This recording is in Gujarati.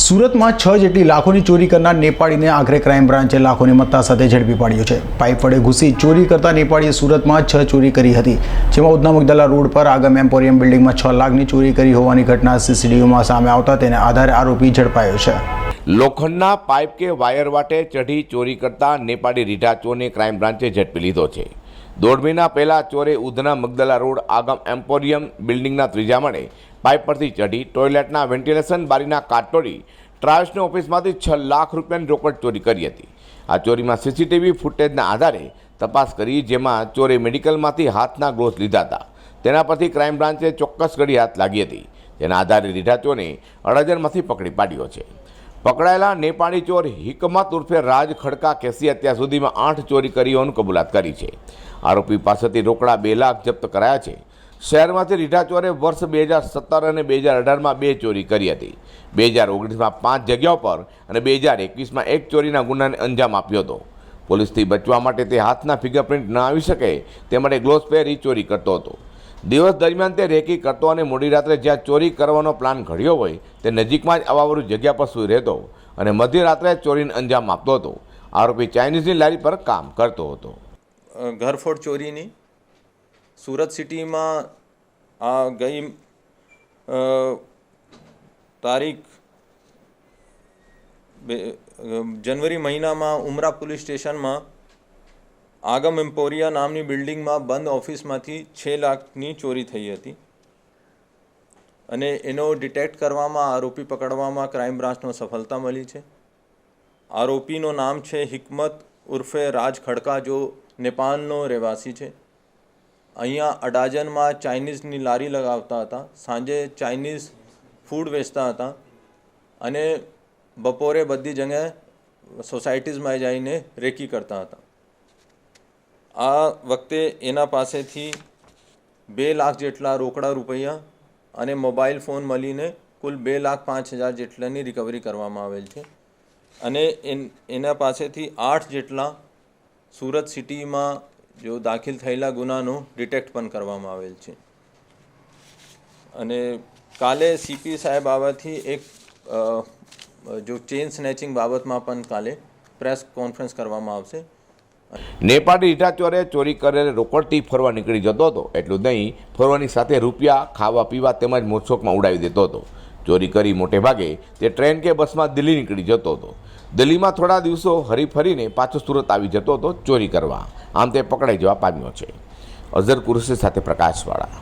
સુરતમાં છ જેટલી લાખોની ચોરી કરનાર નેપાળીને આખરે ક્રાઇમ બ્રાન્ચે લાખોની મત્તા સાથે ઝડપી પાડ્યો છે. પાઇપ વડે ઘૂસી ચોરી કરતા નેપાળીએ સુરતમાં છ ચોરી કરી હતી. જેમાં ઉધના મગદલા રોડ પર આગમ એમ્પોરિયમ બિલ્ડિંગમાં છ લાખની ચોરી કરી હોવાની ઘટના સીસીટીવીમાં સામે આવતા તેને આધારે આરોપી ઝડપાયો છે. લોખંડના પાઇપ કે વાયર વાટે ચઢી ચોરી કરતા નેપાળી રીઢા ચોરને ક્રાઇમ બ્રાન્ચે ઝડપી લીધો છે. દોઢ મહિના પહેલા ચોરે ઉધના મગદલા રોડ આગમ એમ્પોરિયમ બિલ્ડિંગના ત્રીજા માળે પાઇપ પરથી ચઢી ટોયલેટના વેન્ટિલેશન બારીના કાટ તોડી ટ્રાવેલ્સની ઓફિસમાંથી છ લાખ રૂપિયાની રોકડ ચોરી કરી હતી. આ ચોરીમાં સીસીટીવી ફૂટેજના આધારે તપાસ કરી જેમાં ચોરે મેડિકલમાંથી હાથના ગ્લોવ્સ લીધા હતા. તેના પરથી ક્રાઇમ બ્રાન્ચે ચોક્કસ ઘડી હાથ લાગી હતી. જેના આધારે લીધા ચોરને અડાજણમાંથી પકડી પાડ્યો છે. પકડાયેલા નેપાળી ચોર હિકમત ઉર્ફે રાજ ખડકા કેસી અત્યાર સુધીમાં આઠ ચોરી કરી હોવાનું કબૂલાત કરી છે. આરોપી પાસેથી રોકડા બે લાખ જપ્ત કરાયા છે. શહેરમાંથી રીઢા ચોરે વર્ષ બે હજાર સત્તર અને બે હજાર અઢારમાં બે ચોરી કરી હતી. બે હજાર ઓગણીસમાં પાંચ જગ્યાઓ પર અને બે હજાર એકવીસમાં એક ચોરીના ગુનાને અંજામ આપ્યો હતો. પોલીસથી બચવા માટે તે હાથના ફિંગરપ્રિન્ટ ન આવી શકે તે માટે ગ્લોવ્સ પહેરી ચોરી કરતો હતો. દિવસ દરમિયાન તે રેકી કરતો અને મોડી રાત્રે જ્યાં ચોરી કરવાનો પ્લાન ઘડ્યો હોય તે નજીકમાં જ અવાવરું જગ્યા પર સૂઈ રહેતો અને મધ્યરાત્રે ચોરીને અંજામ આપતો હતો. આરોપી ચાઇનીઝની લારી પર કામ કરતો હતો. ઘરફોડ ચોરીની? સુરત સિટીમાં આ ગઈ તારીખ જનવરી મહિનામાં ઉમરા પોલીસ સ્ટેશનમાં આગમ એમ્પોરિયા નામની બિલ્ડિંગમાં બંધ ઓફિસમાંથી છ લાખની ચોરી થઈ હતી. અને એનો ડિટેક્ટ કરવામાં, આરોપી પકડવામાં ક્રાઇમ બ્રાન્ચનો સફળતા મળી છે. આરોપીનું નામ છે હિકમત ઉર્ફે રાજ ખડકા, જો નેપાળનો રહેવાસી છે. અહીંયા અડાજનમાં ચાઇનીઝની લારી લગાવતા હતા. સાંજે ચાઇનીઝ ફૂડ વેચતા હતા અને બપોરે બધી જગ્યાએ સોસાયટીઝમાં જઈને રેકી કરતા હતા. આ વખતે એના પાસેથી બે લાખ જેટલા રોકડા રૂપિયા અને મોબાઈલ ફોન મળીને કુલ બે લાખ પાંચ હજાર જેટલાની રિકવરી કરવામાં આવેલ છે. અને એન પાસેથી આઠ જેટલા સુરત સિટીમાં જો દાખલ થયેલા ગુનાનું ડિટેક્ટ પણ કરવામાં આવેલ છે. અને કાલે સીપી સાહેબ આવવાથી એક જો ચેન સ્નેચિંગ બાબતમાં પણ કાલે પ્રેસ કોન્ફરન્સ કરવામાં આવશે. નેપાળી રીટાચોરે ચોરી કરેલ રોકડથી ફરવા નીકળી જતો હતો. એટલું નહીં, ફરવાની સાથે રૂપિયા, ખાવા, પીવા તેમજ મોજશોખમાં ઉડાવી દેતો હતો. ચોરી કરી મોટે ભાગે તે ટ્રેન કે બસમાં દિલ્હી નીકળી જતો હતો. દિલ્હીમાં થોડા દિવસો હરી ફરીને પાછો સુરત આવી જતો હતો ચોરી કરવા. આમ તે પકડાઈ જવા પામ્યો છે. અઝર કુરશી સાથે પ્રકાશવાળા.